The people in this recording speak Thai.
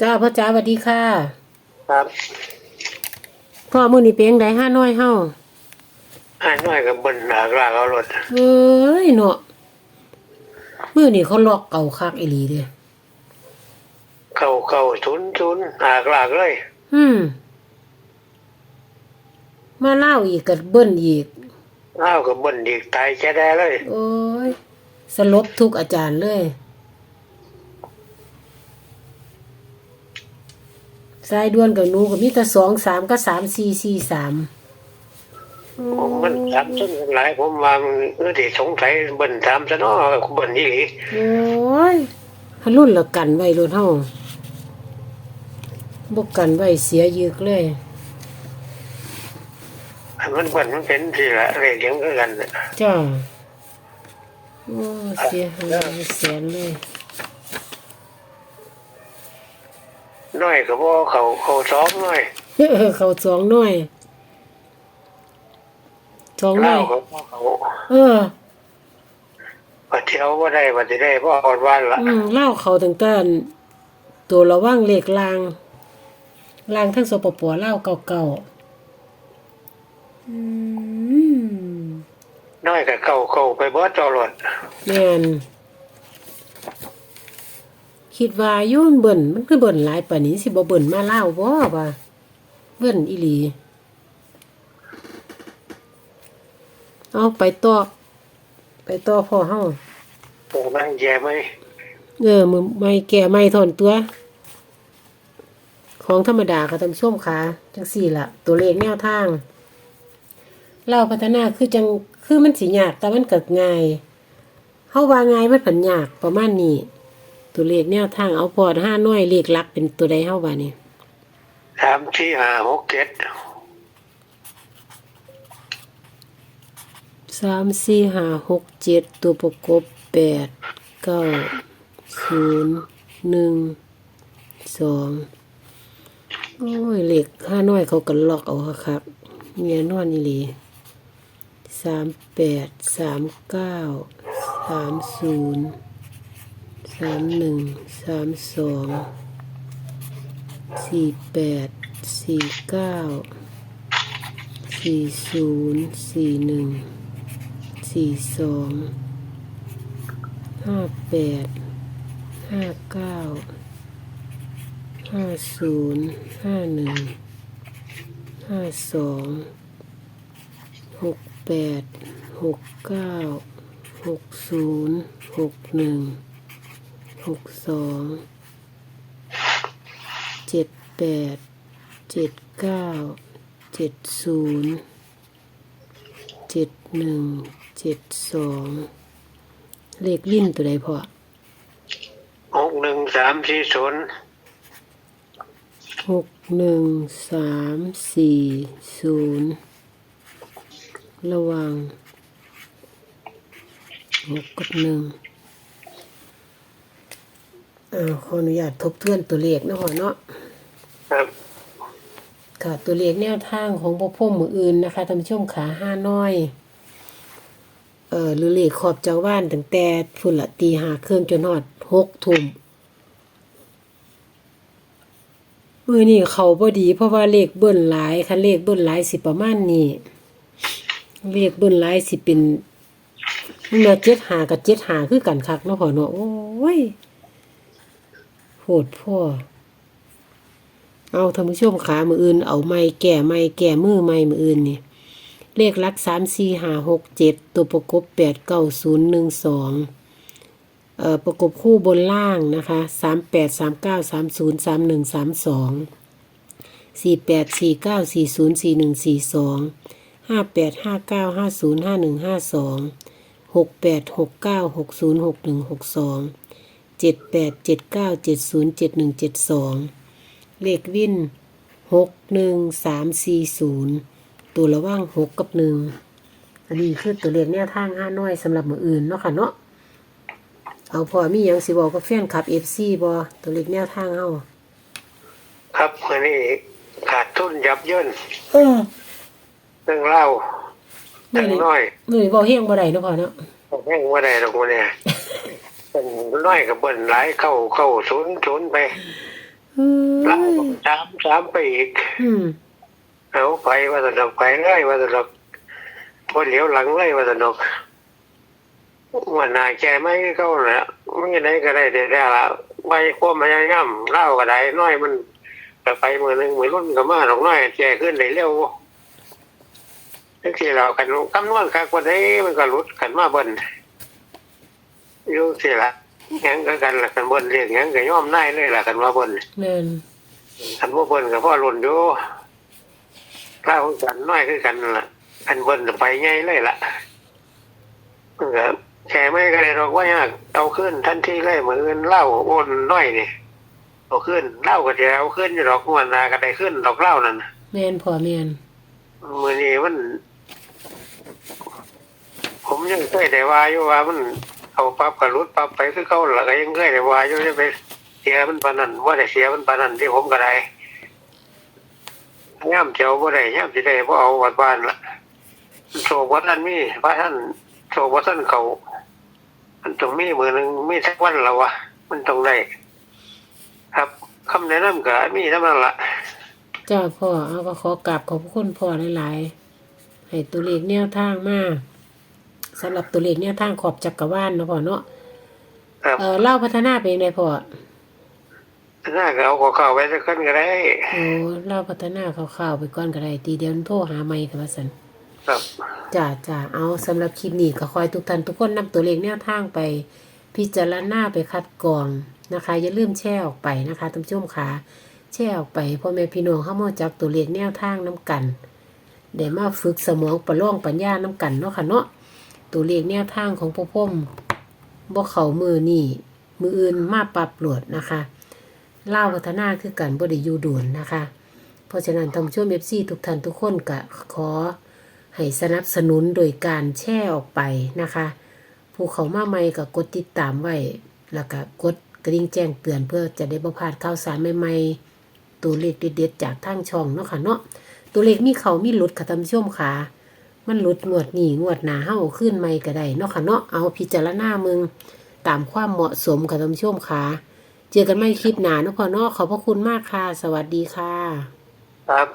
จ้าพ่อจ๋าสวัสดีค่ะ ครับพ่อมื้อนี้เป็นจั่งใดห้าน้อยเฮาอันน้อยกับเบิ้ลหลากลากเอารถเอ้ยเนาะมื้อนี้เขาล็อกเก่าคักอีหลีเด้เข้าเข้าทุนทุนหลากลากเลย อืม มาเล่าอีกกับเบิ้นอีกเอ้ากับเบิ้ลอีกตายแค่ได้เลย โอ้ย สลบทุกอาจารย์เลย สายด่วนกับหนูก็มีแต่สองสามก็สามสี่สี่สามผมมันถามต้นหลายผมว่ามันเออที่สงสัยเบิ้ลถามซะเนาะเบิ้ลอีหลีโอ้ยฮันรุ่นละกันไว้รุ่นเฮาบกกันไว้เสียยึกเลยมันเบิ้ลมันเป็นสิละเรียกยังก็กันน่ะจ้าโอ้เสียหายแสนเลย น้อยก็บ่เขาเขาซ้อมน้อยเออเขาสองหน่อยสองหน่เล่าอยก็บ่เขาเออ ว่าเที่ยวบ่ได้ว่าสิได้บ่อดวันละอืมเล่าเขาตั้งแต่ตัวระว่างเลขลางลางทั้งสปปเล่าเก่าๆอืมน้อยก็เข้าเข้าไปเบิดจอรถแม่น คิดว่าอยุ่นเบิ่นมันคือเบิ่นหลายป่านนี้สิบ่เบิ่นมาเล่าบ่ว่าเบิ่นอีหลีเอาไปต่อไปต่อพ่อเฮาโอ้มันแย่ไหมเออมือไม่แก่ไม่ถอนตัว ของธรรมดาค่ะท่านผู้ชมค่ะจังสี่ละตัวเลขแนวทางเล่าพัฒนาคือจังคือมันสิยากแต่มันเกิดง่ายเฮาว่าง่ายมันผันยากประมาณนี้ ตัวเลขแนวทางเอาพอดห้าน้อยเลขหลักเป็นตัวใดเฮาว่านี่สามสี่ห้าหกเจ็ดสามสี่ห้าหกเจ็ดตัวประกบแปดเก้าศูนย์หนึ่งสองโอ้ยเลขห้าน้อยเขาก็ล็อกเอาครับเมียนอนนี่หลีสามแปดสามเก้าสามศูนย์ สามหนึ่งสามสองสี่แปดสี่เก้าสี่ศูนย์สี่หนึ่งสี่สองห้าแปดห้าเก้าห้าศูนย์ห้าหนึ่งห้าสองหกแปดหกเก้าหกศูนย์หกหนึ่ง หกสองเจ็ดแปดเจ็ดเก้าเจ็ดศูนย์เจ็ดหนึ่งเจ็ดสองเลขวิ่นตัวใดพอหกหนึ่งสามสี่ศูนย์หกหนึ่งสามสี่ศูนย์ระวังหกกับหนึ่ง อ่าขออนุญาตทบทวนตัวเลขนะพ่อเนาะครับค่ะตัวเลขแนวทางของพวกพ่อมืออื่นนะคะท่านผู้ชมขาห้าน้อย เอ่อหรือเลขขอบเจ้าบ้านตั้งแต่ฝุ่นละตีหาเครื่องจนหอดหกทุ่มมือนี่เขาพอดี เพราะว่าเลขเบิ้ลหลายคันเลขเบิ้ลหลายสิประมาณนี้เลขเบิ้ลหลายสิเป็นมันมาเจ็ดหากับเจ็ดหาคือกันคักเนาะพ่อเนาะโอ้ย โหดพ่อ เอาท่านผู้ชมขามืออื่น เอาไม้แก่ไม้แก่มือไม้มืออื่นนี่เลขลักสามสี่ห้าหกเจ็ดตัวประกบแปดเก้าศูนย์หนึ่งสองเอ่อประกบคู่บนล่างนะคะสามแปดสามเก้าสามศูนย์สามหนึ่งสามสองสี่แปดสี่เก้าสี่ศูนย์สี่หนึ่งสี่สองห้าแปดห้าเก้าห้าศูนย์ห้าหนึ่งห้าสองหกแปดหกเก้าหกศูนย์หกหนึ่งหกสอง เจ็ดแปดเจ็ดเก้าเจ็ดศูนย์เจ็ดหนึ่งเจ็ดสองเลขวินหกหนึ่งสามสี่ศูนย์ตัวระว่างหกกับหนึ่งอันนี้คือตัวเลขแนวทางห้าน้อยสำหรับมืออื่นเนาะค่ะเนาะเอาพอมีหยังสิบอกกับแฟนคลับเอฟซีบอตัวเลขแนวทางเฮาครับอันนี้ขาดทุนยับเยินเออเรื่องเล่ามื่ทั้องนี้น้อยมื่อนี้บอกเฮงบ่ได้เนาะพ่อเนาะแม่งว่าได้หรอกมันเนี่ย เป็นน้อยกับเบิ้ลหลายเข้าเข้าศูนย์ศูนย์ไปเเอ้ลาวยบอกสามสามไปอีกอืมเอาไปว่าสนุกไปเลยว่าสนุกพอเหลียวหลังเลยว่าสนุกว่านาแกไม่เข้าแหละไม่ได้ก็ได้เดี๋ยวได้ละไปความพยายามเล่าก็ได้น้อยมันก็ไปมือหนึ่งมือรุ่นก็มาหนอกน้อยแกขึ้นได้เร็วทั้งที่เรากันคำนวณครับวันนี้มันก็รุดกันมาเบน อยู่สิละยังก็กันละกันเบนเรียกยังก็ย่อมได้เลยละกันว่าเบนแม่นอันว่าเบิ่นกับพ่อรุ่นอยู่เล่ากันน้อยคือกันนั่นล่ะอันเบิ่นไปไงเลยล่ะมันก็แค่ไม่ก็เลยหรอกว่ายากเอาขึ้นทันทีเลยเหมือนเงินเหล่าโอนน้อยนี่เอาขึ้นเหล่าก็จะเอาขึ้นอยู่หรอกงวันนาก็ได้ขึ้นดอกเหล่านั่นแม่นพ่อแม่นมือนี้มัน ผมยังเคยได้ว่าอยู่ว่ามัน เอาปรับกับรุดปรับไปคือเขาหลักยังเคยได้ว่าอยู่จะไปเสียมันปานันว่าได้เสียมันปานันที่ผมก็ได้ย่ำเจ้าบ่ได้ย่ำสิได้บ่เอาวัดบ้านละโศกวัดท่านมีพระท่านโศกวัดท่านเขามันต้องมีมือหนึ่งมีสักวันล้วะมันต้องได้ครับคำแนะนำก็มีเท่านั้นละจ้าพ่อเอาก็ขอกราบขอบคุณพ่อหลายๆให้ตัวเลขแนวทางมาก สำหรับตัวเลขแนวทางขอบจักรวาลเนาะพ่อเนาะครับเออเล่าพัฒนาไปยังไงพ่อน่าก็เอาขอเข้าไว้สักคนก็ได้โอ้เล่าพัฒนาคร่าวๆไปก่อนก็ได้ทีเดียวโทรหาไม่ค่ะว่าสันครับจ้าจ้าเอาสำหรับคลิปนี้ก็คอยทุกท่านทุกคนนำตัวเลขแนวทางไป พิจารณาไปคัดกรองนะคะ อย่าลืมแชร์ออกไปนะคะท่านผู้ชมค่ะแชร์ออกไปพ่อแม่พี่น้องเข้ามาจักตัวเลขแนวทางน้ำกันได้มาฝึกสมองประล่องปัญญาน้ำกันเนาะค่ะเนาะ ตัวเลขแนวทางของพ่อพ่มบ่เขามือนี่มืออื่นมาปรับโหลดนะคะเล่าวพัฒนาคือกันบ่ได้อยู่ด่วนนะคะ เพราะฉะนั้นทานผู้ชมเอฟซีทุกท่านทุกคนก็ขอให้สนับสนุนโดยการแชร์ออกไปนะคะ ผู้เขามาใหม่ก็กดติดตามไว้แล้วก็กดกระดิ่งแจ้งเตือนเพื่อจะได้บ่พลาดข่าวสารใหม่ๆตัวเลขเด็ดๆจากทางช่องเนาะค่ะเนาะตัวเลขมีเขามีหลุดค่ะท่านผู้ชมค่ะ มันหลุดงวดนี่งวดหนาเฮ้าขึ้นไม่ก็ได้เนาะค่ะเนาะเอาพิจารณามึงตามความเหมาะสมกับท่านผู้ชมค่ะ เจอกันไม่คลิปหนาเนาะพ่อเนาะขอบพระคุณมากค่ะ สวัสดีค่ะ ครับ